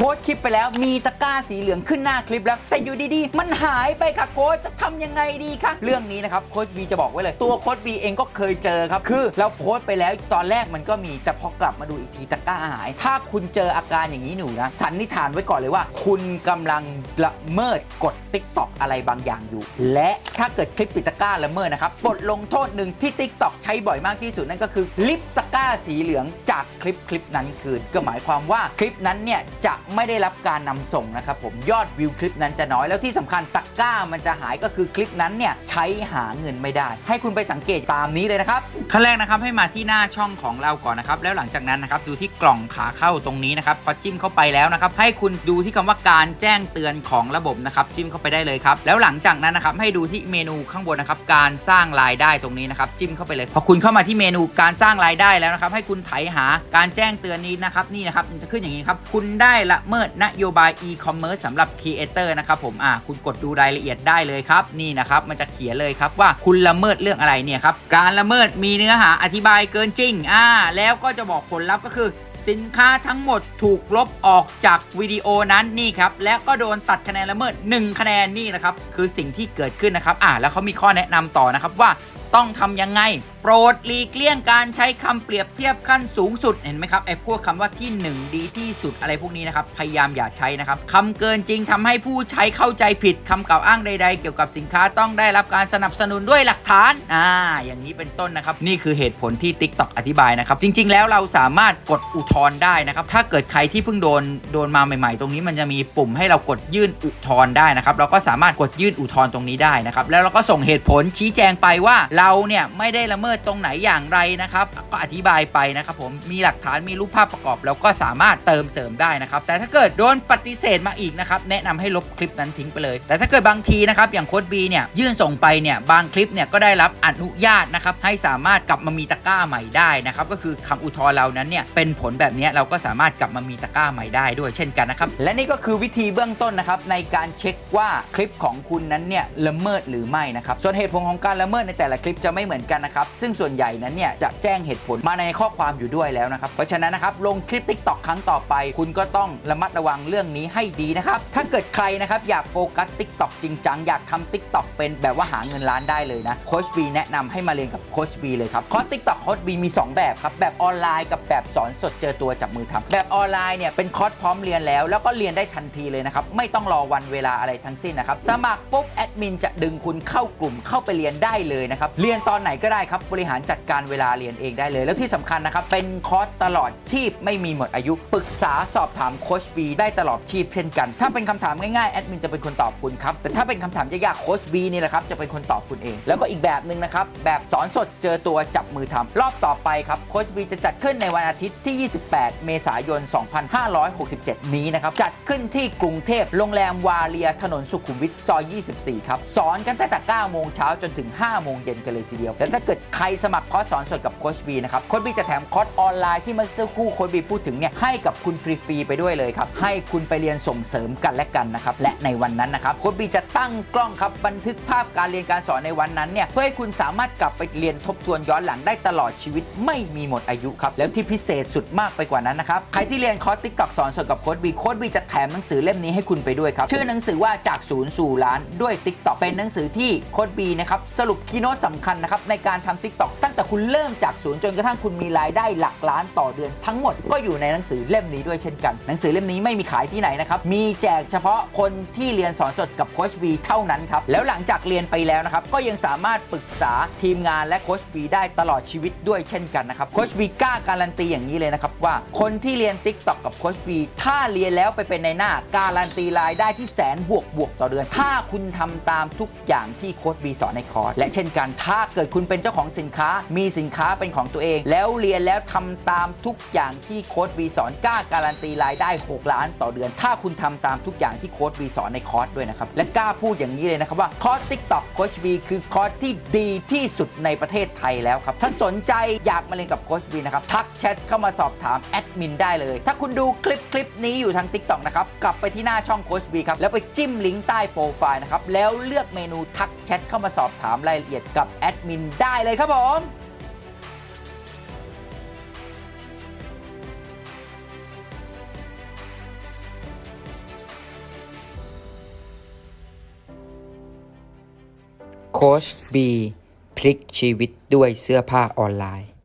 โพสต์คลิปไปแล้วมีตะกร้าสีเหลืองขึ้นหน้าคลิปแล้ว แต่อยู่ดีๆ มันหายไปค่ะโค้ชจะทำยังไงดีคะเรื่องนี้นะครับโค้ชบีจะบอกไว้เลย ตัวโค้ชบีเองก็เคยเจอครับ คือเราโพสต์ไปแล้วตอนแรกมันก็มีแต่พอกลับมาดูอีกทีตะกร้าหาย ถ้าคุณเจออาการอย่างนี้หนูนะสันนิษฐานไว้ก่อนเลยว่า คุณกำลังละเมิดกฎ t ิ k t o k อะไรบางอย่างอยู่ และถ้าเกิดคลิปติดตะกร้าละเมิดนะครับบทลงโทษหนึ่งที่ Tik t o k ใช้บ่อยมากที่สุดนั่นก็คือลิปตะกร้าสีเหลืองจากคลิปคลิปนั้นคืนก็หมายความว่าคลิปนั้นเนี่ยจะไม่ได้รับการนำส่งนะครับผมยอดวิวคลิปนั้นจะน้อยแล้วที่สำคัญตะกร้ามันจะหายก็คือคลิปนั้นเนี่ยใช้หาเงินไม่ได้ ให้คุณไปสังเกตตามนี้เลยนะครับขั้นแรกนะครับให้มาที่หน้าช่องของเราก่อนนะครับแล้วหลังจากนั้นนะครับดูที่กล่องขาเข้าตรงนี้นะครับพอจิ้มเข้าไปแล้วนะครับให้คุณดูที่คำว่าการแจ้งเตือนของระบบนะครับจิ้มเข้าไปได้เลยครับแล้วหลังจากนั้นนะครับให้ดูที่เมนูข้างบนนะครับการสร้างรายได้ตรงนี้นะครับจิ้มเข้าไปเลยพอคุณเข้ามาที่เมนูการสร้างรายได้แล้วนะครับให้คุณไถหาการแจ้งเตือนนี้นะครับนี่นะครับมันจะขึ้นอย่างนี้ครับคุณได้ละเมิดนโยบาย e-commerce สำหรับครีเอเตอร์นะครับผมอ่าคุณกดดูรายละเอียดได้เลยครับนี่นะครับมันจะเขียนเลยครับว่าคุณละเมิดเรื่องอะไรเนี่ยครับการละเมิดมีเนื้อหาอธิบายเกินจริงอ่าแล้วก็จะบอกผลลัพธ์ก็คือสินค้าทั้งหมดถูกลบออกจากวิดีโอนั้นนี่ครับและก็โดนตัดคะแนนละเมิด 1 คะแนนนี่นะครับคือสิ่งที่เกิดขึ้นนะครับอ่าแล้วเขามีข้อแนะนำต่อนะครับว่า ต้องทำยังไง โปรดหลีกเลี่ยงการใช้คำเปรียบเทียบขั้นสูงสุดเห็นไหมครับไอ้พวกคำว่าที่ 1 ดีที่สุดอะไรพวกนี้นะครับพยายามอย่าใช้นะครับคำเกินจริงทำให้ผู้ใช้เข้าใจผิดคำกล่าวอ้างใด ๆ เกี่ยวกับสินค้าต้องได้รับการสนับสนุนด้วยหลักฐานอ่าอย่างนี้เป็นต้นนะครับ นี่คือเหตุผลที่ TikTok อธิบายนะครับจริง ๆ แล้วเราสามารถกดอุทธรณ์ได้นะครับถ้าเกิดใครที่เพิ่งโดนโดนมาใหม่ ๆ ตรงนี้มันจะมีปุ่มให้เรากดยื่นอุทธรณ์ได้นะครับเราก็สามารถกดยื่นอุทธรณ์ตรงนี้ได้นะครับแล้วเราก็ส่งเหตุผลชี้แจงไปว่าเราเนี่ยไม่ได้ละเมิดตรงไหนอย่างไรนะครับ ก็อธิบายไปนะครับผมมีหลักฐานมีรูปภาพประกอบแล้วก็สามารถเติมเสริมได้นะครับ แต่ถ้าเกิดโดนปฏิเสธมาอีกนะครับแนะนำให้ลบคลิปนั้นทิ้งไปเลย แต่ถ้าเกิดบางทีนะครับอย่างโค้ดบีเนี่ยยื่นส่งไปเนี่ยบางคลิปเนี่ยก็ได้รับอนุญาตนะครับให้สามารถกลับมามีตะกร้าใหม่ได้นะครับก็คือคำอุทธรณ์เรานั้นเนี่ยเป็นผลแบบนี้เราก็สามารถกลับมามีตะกร้าใหม่ได้ด้วยเช่นกันนะครับและนี่ก็คือวิธีเบื้องต้นนะครับในการเช็คว่าคลิปของคุณนั้นเนี่ยละเมิดหรือไม่นะครับส่วนเหตุผลของการละเมิดในแต่ละคลิปจะไม่เหมือนกันนะครับ ซึ่งส่วนใหญ่นั้นเนี่ยจะแจ้งเหตุผลมาในข้อความอยู่ด้วยแล้วนะครับ เพราะฉะนั้นนะครับลงคลิป TikTok ครั้งต่อไป คุณก็ต้องระมัดระวังเรื่องนี้ให้ดีนะครับ ถ้าเกิดใครนะครับอยากโฟกัส TikTok จริงจังอยากทำ TikTok เป็นแบบว่าหาเงินล้านได้เลยนะโคชบีแนะนำให้มาเรียนกับโคชบีเลยครับคอร์ส TikTok โคชบีมี 2 แบบครับแบบออนไลน์กับแบบสอนสดเจอตัวจับมือทำแบบออนไลน์เนี่ยเป็นคอร์สพร้อมเรียนแล้ว แล้วก็เรียนได้ทันทีเลยนะครับไม่ต้องรอวันเวลาอะไรทั้งสิ้นนะครับสมัครปุ๊บแอดมินจะดึงคุณเข้ากลุ่มเข้าไปเรียนได้เลยนะครับเรียนตอนไหนก็ได้ครับ บริหารจัดการเวลาเรียนเองได้เลย แล้วที่สำคัญนะครับ เป็นคอร์สตลอดชีพไม่มีหมดอายุ ปรึกษาสอบถามโคชบีได้ตลอดชีพเช่นกัน ถ้าเป็นคำถามง่ายๆ แอดมินจะเป็นคนตอบคุณครับ แต่ถ้าเป็นคำถามยากๆ โคชบีนี่แหละครับ จะเป็นคนตอบคุณเอง แล้วก็อีกแบบหนึ่งนะครับ แบบสอนสดเจอตัวจับมือทำรอบต่อไปครับ โคชบีจะจัดขึ้นในวันอาทิตย์ที่ 28 เมษายน 2567 นี้นะครับ จัดขึ้นที่กรุงเทพ โรงแรมวาเลีย ถนนสุขุมวิทซอย 24 ครับ สอนกันตั้งแต่ 9 โมงเช้าจนถึง 5 โมงเย็นกันเลยทีเดียว และถ้าเกิดใครสมัครคอร์สสอนสดกับโคชบีนะครับโคชบีจะแถมคอร์สออนไลน์ที่เมื่อสักครู่โคชบีพูดถึงเนี่ยให้กับคุณฟรีๆไปด้วยเลยครับให้คุณไปเรียนส่งเสริมกันและกันนะครับและในวันนั้นนะครับโคชบีจะตั้งกล้องครับบันทึกภาพการเรียนการสอนในวันนั้นเนี่ยเพื่อให้คุณสามารถกลับไปเรียนทบทวนย้อนหลังได้ตลอดชีวิตไม่มีหมดอายุครับแล้วที่พิเศษสุดมากไปกว่านั้นนะครับใครที่เรียนคอร์สติ๊กต็อกสอนสดกับโค้ดบีโค้ดบีจะแถมหนังสือเล่มนี้ให้คุณไปด้วยครับชื่อหนังสือว่าจากศูนย์สู่ล้านด้วย t ิ k t o k เป็นหนังสือที่โค้ดบีนะครับสรุปคีโน้ตสำคัญนะครับในการทำ t ิ k t o k ตั้งแต่คุณเริ่มจากศูนย์จนกระทั่งคุณมีรายได้หลักล้านต่อเดือน ทั้งหมดก็อยู่ในหนังสือเล่มนี้ด้วยเช่นกัน หนังสือเล่มนี้ไม่มีขายที่ไหนนะครับมีแจกเฉพาะคนที่เรียนสอนสดกับโค้ชบีเท่านั้นครับแล้วหลังจากเรียนไปแล้วนะครับก็ยังสามารถปรึกษาทีมงานและโค้ชบีได้ตลอดชีวิตด้วยเช่นกันนะครับโค้ชบีกล้าการันตีอย่างนี้เลยนะครับว่าคนที่เรียน t ิ k t o k กับโค้ชบีถ้าเรียนแล้วไปเป็นในหน้าการันตีรายได้ที่แสนบวกบวกต่อเดือน ถ้าคุณทำตามทุกอย่างที่โค้ชบีสอนในคอร์สและเช่นกันถ้าเกิดคุณเป็นเจ้าของสินค้า มีสินค้าเป็นของตัวเอง แล้วเรียนแล้วทำตามทุกอย่างที่โค้ชบีสอนกล้าการันตีรายได้ 6 ล้านต่อเดือน ถ้าคุณทำตามทุกอย่างที่โค้ชบีสอนในคอร์สด้วยนะครับ และกล้าพูดอย่างนี้เลยนะครับว่าคอร์ส TikTok โค้ชบีคือคอร์สที่ดีที่สุดในประเทศไทยแล้วครับ ถ้าสนใจอยากมาเรียนกับโค้ชบีนะครับ ทักแชทเข้ามาสอบถามแอดมินได้เลย ถ้าคุณดูคลิปคลิปนี้อยู่ทาง TikTok นะครับ กลับไปที่หน้าช่องโค้ชบีครับ แล้วไปจิ้มลิงก์ใต้โปรไฟล์นะครับ แล้วเลือกเมนูทักแชทเข้ามาสอบถามรายละเอียดกับแอดมินได้เลยครับผมโค้ชบีพลิกชีวิตด้วยเสื้อผ้าออนไลน์